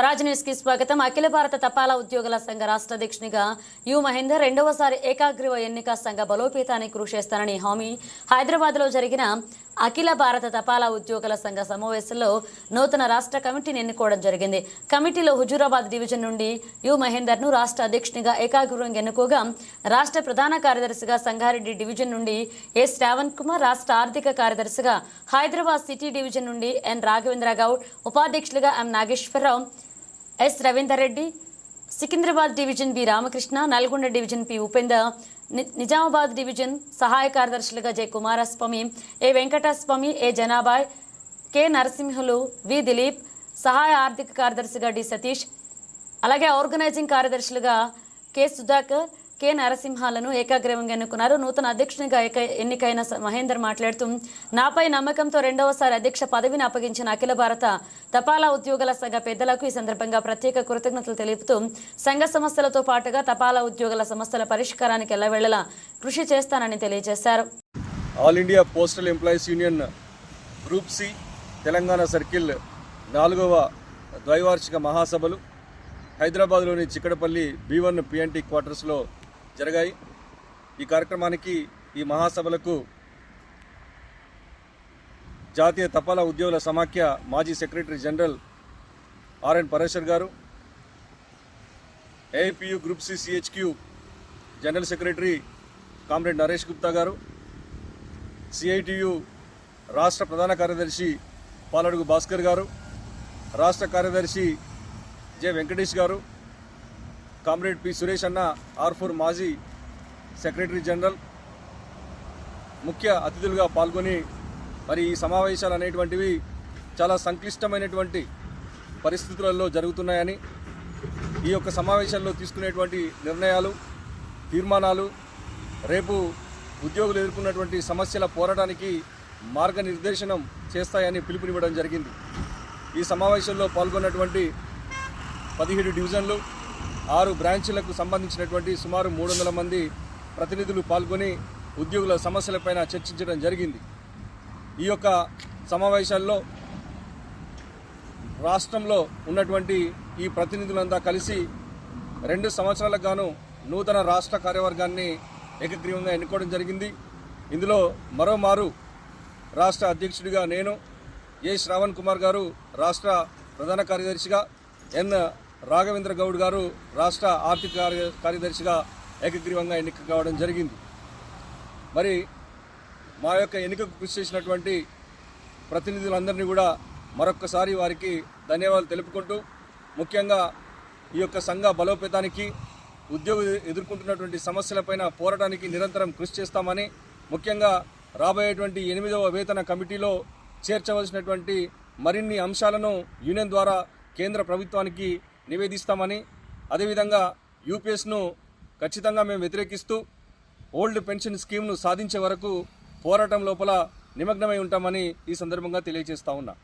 స్వరాజ్ న్యూస్కి స్వాగతం. అఖిల భారత తపాలా ఉద్యోగుల సంఘ రాష్ట్ర అధ్యక్షునిగా యు మహేందర్ రెండవసారి ఏకాగ్రీవ ఎన్నిక సంఘ బలోపేతానికి కృషి చేస్తానని హామీ. హైదరాబాద్లో జరిగిన అఖిల భారత తపాలా ఉద్యోగుల సంఘ సమావేశంలో నూతన రాష్ట్ర కమిటీని ఎన్నుకోవడం జరిగింది. కమిటీలో హుజూరాబాద్ డివిజన్ నుండి యు మహేందర్ను రాష్ట్ర అధ్యక్షునిగా ఏకాగ్రీవంగా ఎన్నుకోగా రాష్ట్ర ప్రధాన కార్యదర్శిగా సంగారెడ్డి డివిజన్ నుండి ఏ శ్రావణ్ కుమార్ రాష్ట్ర ఆర్థిక కార్యదర్శిగా హైదరాబాద్ సిటీ డివిజన్ నుండి ఎన్ రాఘవేంద్ర గౌడ్ ఉపాధ్యక్షులుగా M Nageswararao S Ravinder Reddy Secunderabad division B Ramakrishna Nalgonda division P Upender ని- నిజామాబాద్ డివిజన్ సహాయ కార్యదర్శులుగా J Kumaraswamy A Venkataswamy A Janabhai K Narasimhulu V Dilip సహాయ ఆర్థిక కార్యదర్శిగా డి సతీష్ అలాగే ఆర్గనైజింగ్ కార్యదర్శులుగా కె సుధాకర్ కె నరసింహాలను ఏకాగ్రవంగా ఎన్నుకున్నారు. నూతన అధ్యక్షునిగా ఎన్నికైన మహేందర్ మాట్లాడుతూ నాపై నమ్మకంతో రెండవసారి అధ్యక్ష పదవిని అప్పగించిన అఖిల భారత తపాలా ఉద్యోగుల సంఘ పెద్దలకు ఈ సందర్భంగా ప్రత్యేక కృతజ్ఞతలు తెలుపుతూ సంఘ సమస్యలతో పాటుగా తపాలా ఉద్యోగుల సమస్యల పరిష్కారానికి ఎల్లవేళలా కృషి చేస్తానని తెలియజేశారు. All India postal employees union group C Telangana circle నాలుగవ ద్వైవార్షిక మహాసభలు హైదరాబాద్లోని చిక్కడపల్లి బి వన్ పిఎన్టీ క్వార్టర్స్లో జరిగాయి. ఈ కార్యక్రమానికి ఈ మహాసభలకు జాతీయ తపాలా ఉద్యోగుల సమాఖ్య మాజీ secretary general RN Pareshwar garu AIPEU group C CHQ general secretary comrade Naresh Gupta garu CITU రాష్ట్ర ప్రధాన కార్యదర్శి పాలడుగు భాస్కర్ గారు రాష్ట్ర కార్యదర్శి జె వెంకటేష్ గారు కామ్రేడ్ పి. సురేష్ అన్న ఆర్ ఫోర్ మాజీ సెక్రటరీ జనరల్ ముఖ్య అతిథులుగా పాల్గొని మరి ఈ సమావేశాలు అనేటువంటివి చాలా సంక్లిష్టమైనటువంటి పరిస్థితులలో జరుగుతున్నాయని ఈ యొక్క సమావేశాల్లో తీసుకునేటువంటి నిర్ణయాలు తీర్మానాలు రేపు ఉద్యోగులు ఎదుర్కొన్నటువంటి సమస్యల పోరాటానికి మార్గనిర్దేశనం చేస్తాయని పిలుపునివ్వడం జరిగింది. ఈ సమావేశంలో పాల్గొన్నటువంటి పదిహేడు డివిజన్లు ఆరు బ్రాంచీలకు సంబంధించినటువంటి సుమారు మూడు వందల మంది ప్రతినిధులు పాల్గొని ఉద్యోగుల సమస్యలపైన చర్చించడం జరిగింది. ఈ యొక్క సమావేశాల్లో రాష్ట్రంలో ఉన్నటువంటి ఈ ప్రతినిధులంతా కలిసి రెండు సంవత్సరాలకు గాను నూతన రాష్ట్ర కార్యవర్గాన్ని ఏకగ్రీవంగా ఎన్నుకోవడం జరిగింది. ఇందులో మరోమారు రాష్ట్ర అధ్యక్షుడిగా నేను ఏ శ్రావణ్ కుమార్ గారు రాష్ట్ర ప్రధాన కార్యదర్శిగా ఎన్ రాఘవేంద్ర గౌడ్ గారు రాష్ట్ర ఆర్థిక కార్య కార్యదర్శిగా ఏకగ్రీవంగా ఎన్నిక కావడం జరిగింది. మరి మా యొక్క ఎన్నికకు కృషి చేసినటువంటి ప్రతినిధులందరినీ కూడా మరొక్కసారి వారికి ధన్యవాదాలు తెలుపుకుంటూ ముఖ్యంగా ఈ యొక్క సంఘ బలోపేతానికి ఉద్యోగులు ఎదుర్కొంటున్నటువంటి సమస్యలపైన పోరాటానికి నిరంతరం కృషి చేస్తామని ముఖ్యంగా రాబోయేటువంటి ఎనిమిదవ వేతన కమిటీలో చేర్చవలసినటువంటి మరిన్ని అంశాలను యూనియన్ ద్వారా కేంద్ర ప్రభుత్వానికి నివేదిస్తామని అదేవిధంగా యూపీఎస్ను ఖచ్చితంగా మేము వ్యతిరేకిస్తూ ఓల్డ్ పెన్షన్ స్కీమ్ను సాధించే వరకు పోరాటం లోపల నిమగ్నమై ఉంటామని ఈ సందర్భంగా తెలియజేస్తా ఉన్నా.